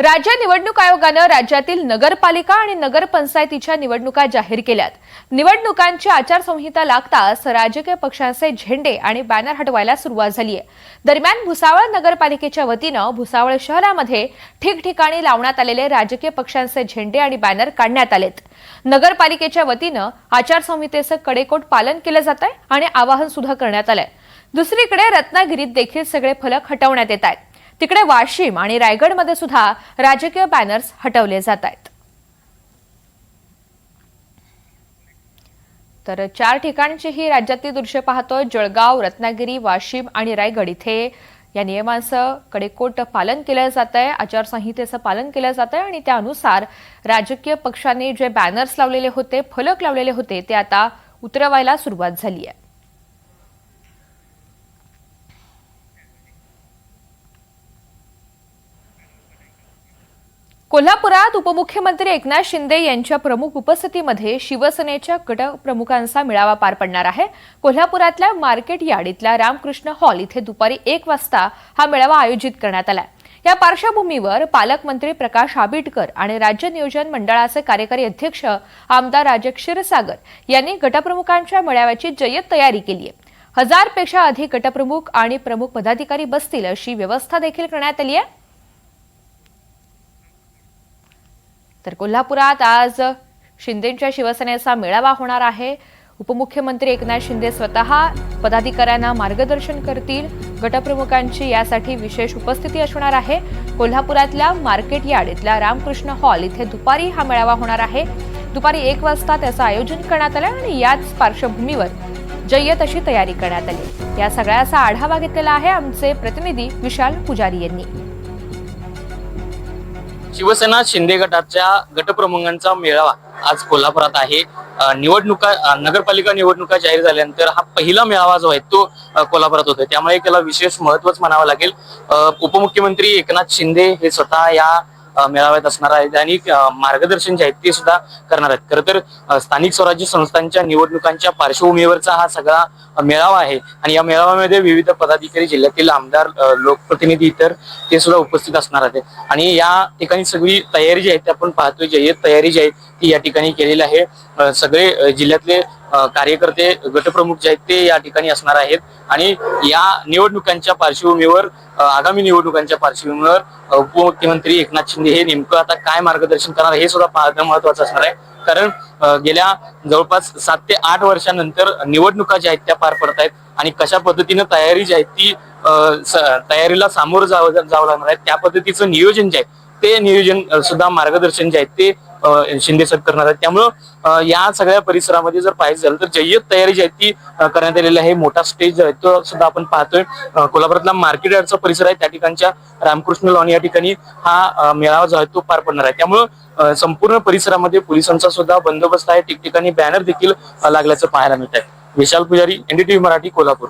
राज्य निवडणूक आयोगानं राज्यातील नगरपालिका आणि नगरपंचायतीच्या निवडणुका जाहीर केल्यात. निवडणुकांची आचारसंहिता लागताच राजकीय पक्षांचे झेंडे आणि बॅनर हटवायला सुरुवात झाली आहे दरम्यान भुसावळ नगरपालिकेच्या वतीनं भुसावळ शहरामध्ये ठिकठिकाणी लावण्यात आलेले राजकीय पक्षांचे झेंडे आणि बॅनर काढण्यात आलेत. नगरपालिकेच्या वतीनं आचारसंहितेचं कडेकोट पालन केलं जात आहे आणि आवाहन सुद्धा करण्यात आलंय. दुसरीकडे रत्नागिरीत देखील सगळे फलक हटवण्यात येत आहेत. तिकडे वाशिम आणि रायगडमध्ये सुद्धा राजकीय बॅनर्स हटवले जात आहेत. तर चार ठिकाणची ही राज्यातली दृश्य पाहतोय. जळगाव रत्नागिरी वाशिम आणि रायगड इथे या नियमांचं कडेकोट पालन केलं जात आहे आचारसंहितेचं पालन केलं जात आहे आणि त्यानुसार राजकीय पक्षांनी जे बॅनर्स लावलेले होते फलक लावलेले होते ते आता उतरवायला सुरुवात झाली आहे. कोल्हापुरात उपमुख्यमंत्री एकनाथ शिंदे यांच्या प्रमुख उपस्थितीमध्ये शिवसेनेच्या गटप्रमुखांचा मेळावा पार पडणार आहे. कोल्हापुरातल्या मार्केट यार्ड इथल्या रामकृष्ण हॉल इथे दुपारी एक वाजता हा मेळावा आयोजित करण्यात आला या पार्श्वभूमीवर पालकमंत्री प्रकाश आबिटकर आणि राज्य नियोजन मंडळाचे कार्यकारी अध्यक्ष आमदार राजे क्षीरसागर यांनी गटप्रमुखांच्या मेळाव्याची जय्यत तयारी केली आहे. हजारपेक्षा अधिक गटप्रमुख आणि प्रमुख पदाधिकारी बसतील अशी व्यवस्था देखील करण्यात आली आहे. तर कोल्हापुरात आज शिंदेच्या शिवसेनेचा मेळावा होणार आहे. उपमुख्यमंत्री एकनाथ शिंदे स्वतः पदाधिकाऱ्यांना मार्गदर्शन करतील. गटप्रमुखांची यासाठी विशेष उपस्थिती असणार आहे. कोल्हापुरातल्या मार्केट यार्ड इथल्या रामकृष्ण हॉल इथे दुपारी हा मेळावा होणार आहे. दुपारी एक वाजता त्याचं आयोजन करण्यात आलं आणि याच पार्श्वभूमीवर जय्यत अशी तयारी करण्यात आली. या सगळ्याचा आढावा घेतलेला आहे आमचे प्रतिनिधी विशाल पुजारी यांनी. शिवसेना शिंदे गटाच्या गटप्रमुखांचा मेळावा आज कोल्हापुरात आहे. निवडणुका नगरपालिका निवडणुका जाहीर झाल्यानंतर हा पहिला मेळावा जो आहे तो कोल्हापुरात होतोय. त्यामुळे त्याला विशेष महत्वच म्हणावं लागेल. उपमुख्यमंत्री एकनाथ शिंदे हे स्वतः या मेळाव्यात असणार आहेत आणि मार्गदर्शन जे आहेत ते सुद्धा करणार आहेत. खरं तर स्थानिक स्वराज्य संस्थांच्या निवडणुकांच्या पार्श्वभूमीवरचा हा सगळा मेळावा आहे आणि या मेळाव्यामध्ये विविध पदाधिकारी जिल्ह्यातील आमदार लोकप्रतिनिधी इतर ते सुद्धा उपस्थित असणार आहेत. आणि या ठिकाणी सगळी तयारी जी आहे ती आपण पाहतोय जय्यत तयारी जी आहे ती या ठिकाणी केलेली आहे. सगळे जिल्ह्यातले कार्यकर्ते गटप्रमुख जे आहेत ते या ठिकाणी असणार आहेत. आणि या निवडणुकांच्या पार्श्वभूमीवर आगामी निवडणुकांच्या पार्श्वभूमीवर उपमुख्यमंत्री एकनाथ शिंदे हे नेमकं आता काय मार्गदर्शन करणार हे सुद्धा पाहणं महत्वाचं असणार आहे. कारण गेल्या जवळपास सात ते आठ वर्षानंतर निवडणुका ज्या आहेत त्या पार पडत आहेत आणि कशा पद्धतीनं तयारी जी आहे ती तयारीला सामोरं जावं जावं लागणार आहे. त्या पद्धतीचं नियोजन जे आहे ते नियोजन सुद्धा मार्गदर्शन जे आहे ते शिंदे सर करणार आहेत. त्यामुळं या सगळ्या परिसरामध्ये जर पाहायचं झालं तर जय्यत तयारी जी आहे ती करण्यात आलेली आहे. मोठा स्टेज जो आहे तो सुद्धा आपण पाहतोय. कोल्हापुरातला मार्केट यार्डचा परिसर आहे. त्या ठिकाणच्या रामकृष्ण लॉन या ठिकाणी हा मेळावा जो आहे तो पार पडणार आहे. त्यामुळं संपूर्ण परिसरामध्ये पोलिसांचा सुद्धा बंदोबस्त आहे. ठिकठिकाणी बॅनर देखील लागल्याचं पाहायला मिळत आहे विशाल पुजारी एनडीटीव्ही मराठी कोल्हापूर.